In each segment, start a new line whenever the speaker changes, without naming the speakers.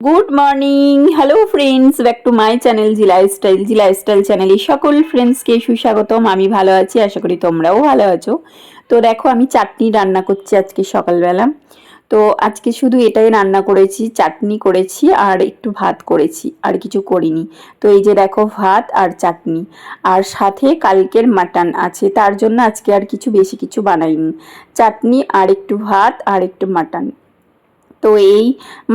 Good morning hello friends back to my channel G lifestyle G lifestyle চ্যানেলে সকল ফ্রেন্ডসকে সুস্বাগতম। আমি ভালো আছি, আশা করি তোমরাও ভালো আছো। তো দেখো, আমি চাটনি রান্না করছি আজকে সকালবেলা। তো আজকে শুধু এটাই রান্না করেছি, চাটনি করেছি আর একটু ভাত করেছি, আর কিছু করিনি। তো এই যে দেখো, ভাত আর চাটনি। আর সাথে কালকের মাটন আছে, তার জন্য আজকে আর কিছু, বেশি কিছু বানাইনি। চাটনি আর একটু ভাত আর একটু মাটন। তো এই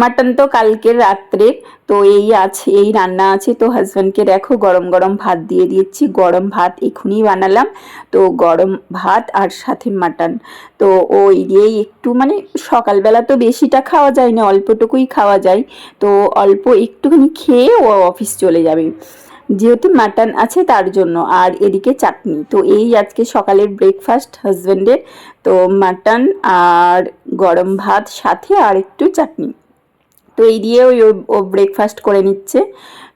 মাটন তো কালকের রাত্রে, তো এই আছে, এই রান্না আছে। তো হাজব্যান্ডকে দেখো, গরম গরম ভাত দিয়ে দিয়েছি গরম ভাত এখুনি বানালাম। তো গরম ভাত আর সাথে মাটন তো ওই দিয়েই একটু মানে সকালবেলা তো বেশিটা খাওয়া যায় না অল্পটুকুই খাওয়া যায়। তো অল্প একটুখানি খেয়ে ও অফিস চলে যাবে। যেহেতু মাটন আছে তার জন্য আর এদিকে চাটনি। তো এই আজকে সকালের ব্রেকফাস্ট হাজব্যান্ডের তো মাটন আর গরম ভাত সাথে আর একটু চাটনি। তো এই দিয়ে ওই ও ব্রেকফাস্ট করে নিচ্ছে।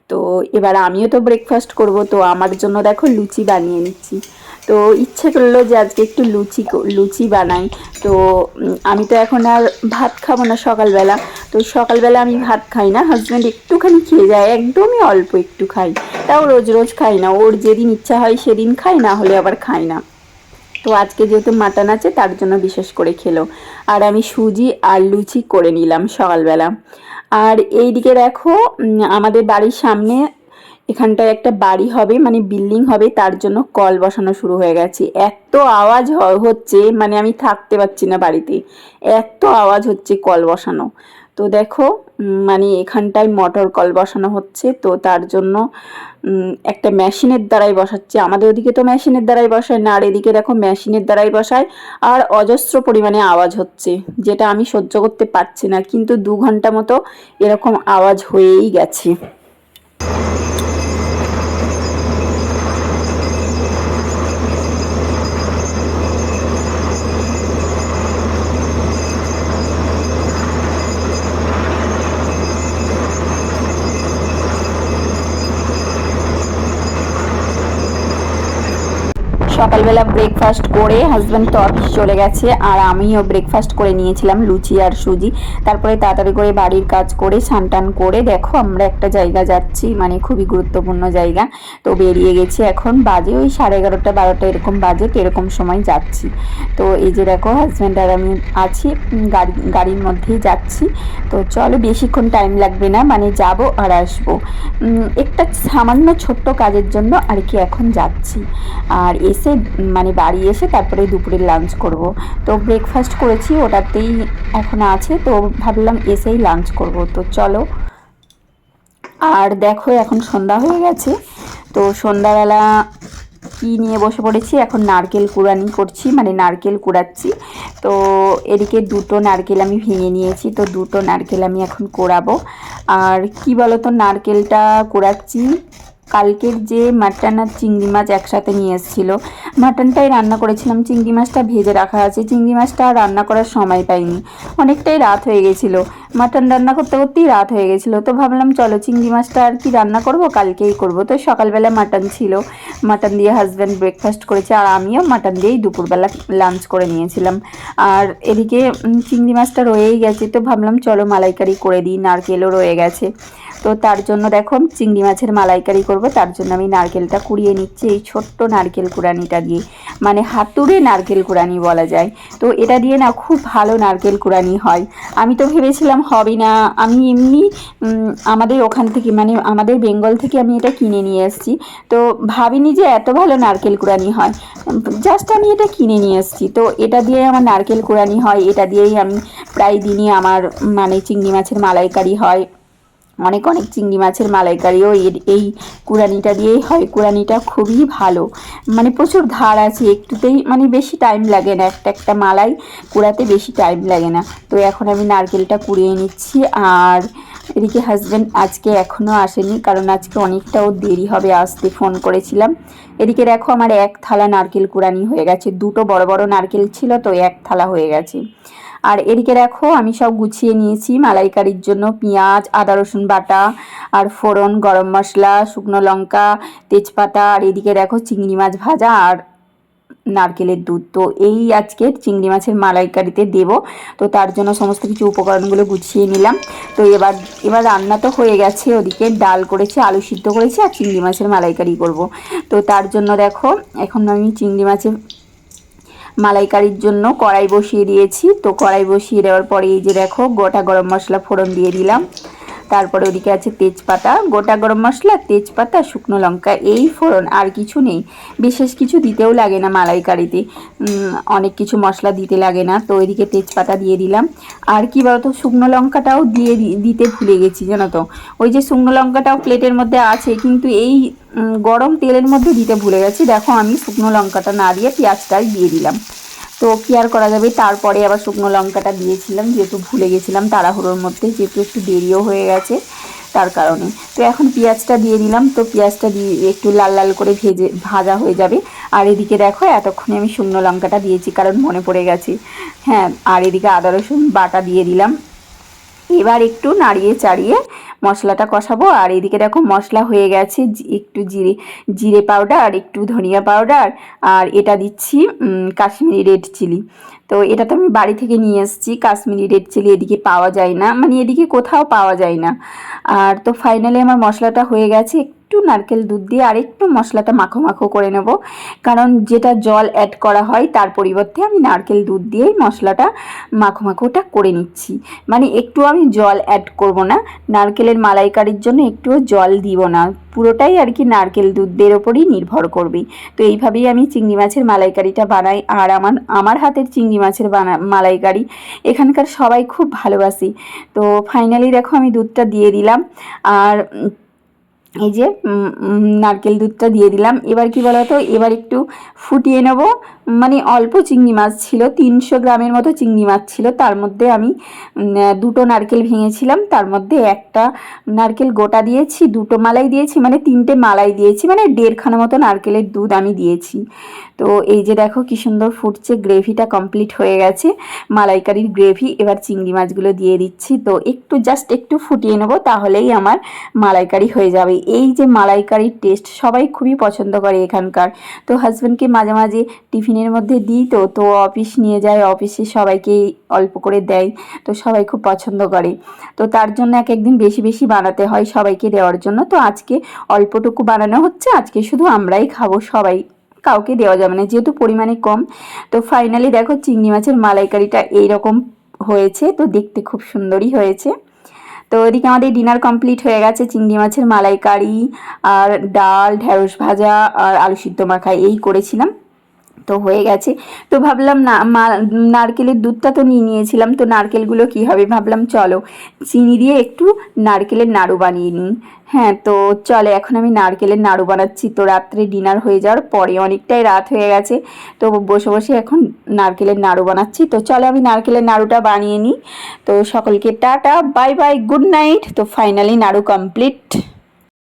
তো এবার আমিও তো ব্রেকফাস্ট করব। তো আমার জন্য দেখো লুচি বানিয়ে নিচ্ছি। তো ইচ্ছে করল যে আজকে একটু লুচি লুচি বানাই। তো আমি তো এখন আর ভাত খাব না সকালবেলা। তো সকালবেলা আমি ভাত খাই না হাজব্যান্ড একটুখানি খেয়ে যায়, একদমই অল্প একটু খাই। তাও রোজ রোজ খাই না, ওর যেদিন ইচ্ছা হয় সেদিন খাই, না হলে আবার খাই না। তো আজকে যেহেতু মাটন আছে, তার জন্য বিশেষ করে খেলো। আর আমি সুজি আর লুচি করে নিলাম সকালবেলা। আর এই দিকে দেখো আমাদের বাড়ির সামনে এখানটায় একটা বাড়ি হবে মানে বিল্ডিং হবে, তার জন্য কল বসানো শুরু হয়ে গেছে। এত আওয়াজ হচ্ছে মানে আমি থাকতে পারছি না বাড়িতে। এত আওয়াজ হচ্ছে কল বসানো। তো দেখো মানে এখানটায় মোটর কল বসানো হচ্ছে, তো তার জন্য একটা মেশিনের দ্বারাই বসাচ্ছে। আমাদের ওদিকে তো মেশিনের দ্বারাই বসায় না, আর এদিকে দেখো মেশিনের দ্বারাই বসায়, আর অজস্র পরিমাণে আওয়াজ হচ্ছে, যেটা আমি সহ্য করতে পারছি না। কিন্তু দু ঘণ্টা মতো এরকম আওয়াজ হয়েই গেছে। সকালবেলা ব্রেকফাস্ট করে হাজব্যান্ড তো অফিস চলে গেছে আর আমিও ব্রেকফাস্ট করে নিয়েছিলাম, লুচি আর সুজি। তারপরে তাড়াতাড়ি করে বাড়ির কাজ করে সানটান করে দেখো আমরা একটা জায়গা যাচ্ছি মানে খুবই গুরুত্বপূর্ণ জায়গা। তো বেরিয়ে গেছি এখন বাজে ওই সাড়ে এগারোটা, বারোটা এরকম বাজে তো এরকম সময় যাচ্ছি। তো এই যে দেখো হাজব্যান্ড আর আমি আছি গাড়ি, গাড়ির মধ্যেই যাচ্ছি। তো চলো বেশিক্ষণ টাইম লাগবে না মানে যাব আর আসব। একটা সামান্য ছোট্ট কাজের জন্য আর কি এখন যাচ্ছি। আর এসে এসে মানে বাড়ি এসে তারপরে দুপুরে লাঞ্চ করব। তো ব্রেকফাস্ট করেছি, ওটাতেই এখন আছে। তো ভাবলাম এসেই লাঞ্চ করব। তো চলো। আর দেখো, এখন সন্ধ্যা হয়ে গেছে। তো সন্ধ্যাবেলা কি নিয়ে বসে পড়েছি? এখন নারকেল কুড়ানি করছি মানে নারকেল কুড়াচ্ছি। তো এদিকে দুটো নারকেল আমি ভেঙে নিয়েছি, তো দুটো নারকেল আমি এখন কোড়াবো। আর কি বলো তো নারকেলটা কোড়াচ্ছি? কালকের যে মাটন আর চিংড়ি মাছ একসাথে নিয়ে এসেছিল, মাটনটাই রান্না করেছিলাম, চিংড়ি মাছটা ভেজে রাখা আছে, চিংড়ি মাছটা রান্না করার সময় পাইনি, অনেকটাই রাত হয়ে গেছিল, মাটন রান্না করতে করতেই রাত হয়ে গেছিল, তো ভাবলাম চলো চিংড়ি মাছটা আর কি রান্না করব, কালকেই করব, তো সকালবেলা মাটন ছিল, মাটন দিয়ে হাজব্যান্ড ব্রেকফাস্ট করেছে, আর আমিও মাটন দিয়েই দুপুরবেলা লাঞ্চ করে নিয়েছিলাম, আর এদিকে চিংড়ি মাছটা রয়েই গেছে, তো ভাবলাম চলো মালাইকারি করে দিই, নারকেলও রয়ে গেছে তো তার জন্য দেখো চিংড়ি মাছের মালাইকারি করব, তার জন্য আমি নারকেলটা কুড়িয়ে নিচ্ছি, এই ছোট্ট নারকেল কুড়ানিটা দিয়ে। মানে হাতুড়ে নারকেল কুড়ানি বলা যায়। তো এটা দিয়ে না খুব ভালো নারকেল কুড়ানি হয়। আমি তো ভেবেছিলাম হবে না, আমি এমনি আমাদের ওখান থেকে মানে আমাদের বেঙ্গল থেকে আমি এটা কিনে নিয়ে এসেছি। তো ভাবিনি যে এত ভালো নারকেল কুড়ানি হয়। জাস্ট আমি এটা কিনে নিয়ে এসেছি। তো এটা দিয়ে আমার নারকেল কুড়ানি হয়, এটা দিয়েই আমি প্রায় দিনই আমার মানে চিংড়ি মাছের মালাইকারি হয়। অনেক অনেক চিংড়ি মাছের মালাইকারিও এর এই কুরানিটা দিয়েই হয়। কুরানিটা খুবই ভালো। মানে প্রচুর ধার আছে, একটুতেই মানে বেশি টাইম লাগে না। একটা একটা মালাই কুড়াতে বেশি টাইম লাগে না। তো এখন আমি নারকেলটা কুড়িয়ে নিচ্ছি আর এদিকে হাজব্যান্ড আজকে এখনও আসেনি কারণ আজকে অনেকটাও দেরি হবে আসতে ফোন করেছিলাম। এদিকে দেখো আমার এক থালা নারকেল কুড়ানি হয়ে গেছে, দুটো বড় বড় নারকেল ছিল তো এক থালা হয়ে গেছে। আর এদিকে দেখো আমি সব গুছিয়ে নিয়েছি মালাইকারির জন্য পেঁয়াজ, আদা রসুন বাটা আর ফোড়ন, গরম মশলা, শুকনো লঙ্কা, তেজপাতা আর এদিকে দেখো চিংড়ি মাছ ভাজা আর নারকেলের দুধ। তো এই আজকে চিংড়ি মাছের মালাইকারিতে দেব। তো তার জন্য সমস্ত কিছু উপকরণগুলো গুছিয়ে নিলাম। তো এবার এবার রান্না তো হয়ে গেছে। ওদিকে ডাল করেছে, আলু সিদ্ধ করেছি আর চিংড়ি মাছের মালাইকারি করব। তো তার জন্য দেখো, এখন আমি চিংড়ি মাছের মালাইকারির জন্য কড়াই বসিয়ে দিয়েছি। তো কড়াই বসিয়ে দেওয়ার পরে এই যে দেখো, গোটা গরম মশলা ফোড়ন দিয়ে দিলাম। তারপরে ওদিকে আছে তেজপাতা, গোটা গরম মশলা, তেজপাতা, শুকনো লঙ্কা, এই ফোড়ন আর কিছু নেই। বিশেষ কিছু দিতেও লাগে না মালাইকারিতে। অনেক কিছু মশলা দিতে লাগে না, তো ওইদিকে তেজপাতা দিয়ে দিলাম। আর কি বলতো, শুকনো লঙ্কাটাও দিয়ে দিতে ভুলে গেছি, জানো তো? ওই যে শুকনো লঙ্কাটাও প্লেটের মধ্যে আছে, কিন্তু এই গরম তেলের মধ্যে দিতে ভুলে গেছি। দেখো, আমি শুকনো লঙ্কাটা না দিয়ে পেঁয়াজটাই দিয়ে দিলাম। তো কি আর করা যাবে? তারপরে আবার শুকনো লঙ্কাটা দিয়েছিলাম, যেহেতু ভুলে গেছিলাম তাড়াহুড়োর মধ্যে, যেহেতু একটু দেরিও হয়ে গেছে তার কারণে। তো এখন পেঁয়াজটা দিয়ে দিলাম, তো পেঁয়াজটা দিয়ে একটু লাল লাল করে ভেজে, ভাজা হয়ে যাবে। আর এদিকে দেখো, এতক্ষণে আমি শুকনো লঙ্কাটা দিয়েছি, কারণ মনে পড়ে গেছে। হ্যাঁ আর এদিকে আদা রসুন বাটা দিয়ে দিলাম। এবার একটু নাড়িয়ে চাড়িয়ে মশলাটা কষাবো। আর এদিকে দেখো মশলা হয়ে গেছে একটু জিরে জিরে পাউডার একটু ধনিয়া পাউডার আর এটা দিচ্ছি কাশ্মীরি রেড চিলি তো এটা তো আমি বাড়ি থেকে নিয়ে এসেছি। কাশ্মীরি রেড চিলি এদিকে পাওয়া যায় না। মানে এদিকে কোথাও পাওয়া যায় না। আর তো ফাইনালি আমার মশলাটা হয়ে গেছে। একটু নারকেল দুধ দিয়ে আর একটু মশলাটা মাখো মাখো করে নেব। কারণ যেটা জল অ্যাড করা হয়, তার পরিবর্তে আমি নারকেল দুধ দিয়েই মশলাটা মাখো মাখোটা করে নিচ্ছি। মানে একটু আমি জল অ্যাড করব না। নারকেলের মালাইকারির জন্য একটুও জল দিব না। পুরোটাই আর কি নারকেল দুধের ওপরই নির্ভর করবে। তো এইভাবেই আমি চিংড়ি মাছের মালাইকারিটা বানাই। আর আমার আমার হাতের চিংড়ি মাছের বানা, মালাইকারি এখানকার সবাই খুব ভালোবাসি। তো ফাইনালি দেখো আমি দুধটা দিয়ে দিলাম। আর এই যে নারকেল দুধটা দিয়ে দিলাম। এবার কি বলতো? এবার একটু ফুটিয়ে নেব। মানে অল্প চিংড়ি মাছ ছিল, তিনশো গ্রামের মতো চিংড়ি মাছ ছিল। তার মধ্যে আমি দুটো নারকেল ভেঙেছিলাম। তার মধ্যে একটা নারকেল গোটা দিয়েছি, দুটো মালাই দিয়েছি মানে তিনটে মালাই দিয়েছি মানে দেড়খানা মতো নারকেলের দুধ আমি দিয়েছি। তো এই যে দেখো কি সুন্দর ফুটছে, গ্রেভিটা কমপ্লিট হয়ে গেছে। মালাইকারির গ্রেভি, এবার চিংড়ি মাছগুলো দিয়ে দিচ্ছি। তো একটু, জাস্ট একটু ফুটিয়ে নেব, তাহলেই আমার মালাইকারি হয়ে যাবে। এই যে মালাইকারির টেস্ট সবাই খুবই পছন্দ করে এখানকার। তো হাজব্যান্ডকে মাঝে মাঝে টিফিনের মধ্যে দিই তো তো অফিস নিয়ে যায় অফিসে সবাইকে অল্প করে দেয়, তো সবাই খুব পছন্দ করে। তো তার জন্য এক একদিন বেশি বেশি বানাতে হয় সবাইকে দেওয়ার জন্য। তো আজকে অল্পটুকু বানানো হচ্ছে, আজকে শুধু আমরাই খাব, সবাই কাউকে দেওয়া যাবে না, যেহেতু পরিমাণে কম। তো ফাইনালি দেখো চিংড়ি মাছের মালাইকারিটা এইরকম হয়েছে, তো দেখতে খুব সুন্দরই হয়েছে। তো এদিকে আমাদের ডিনার কমপ্লিট হয়ে গেছে, চিংড়ি মাছের মালাইকারি আর ডাল, ঢেঁড়স ভাজা আর আলু সিদ্ধ মাখা, এই করেছিলাম। তো হয়ে গেছে। তো ভাবলাম, না, মা- নারকেলের দুধটা তো নিয়ে নিয়েছিলাম, তো নারকেলগুলো কী হবে? ভাবলাম, চলো, চিনি দিয়ে একটু নারকেলের নাড়ু বানিয়ে নিই। হ্যাঁ তো চলে, এখন আমি নারকেলের নাড়ু বানাচ্ছি। তো রাত্রে ডিনার হয়ে যাওয়ার পরে অনেকটাই রাত হয়ে গেছে, তো বসে বসে এখন নারকেলের নাড়ু বানাচ্ছি। তো চলে, আমি নারকেলের নাড়ুটা বানিয়ে নিই। তো সকলকে tata, bye bye, good night. তো ফাইনালি নাড়ু কমপ্লিট।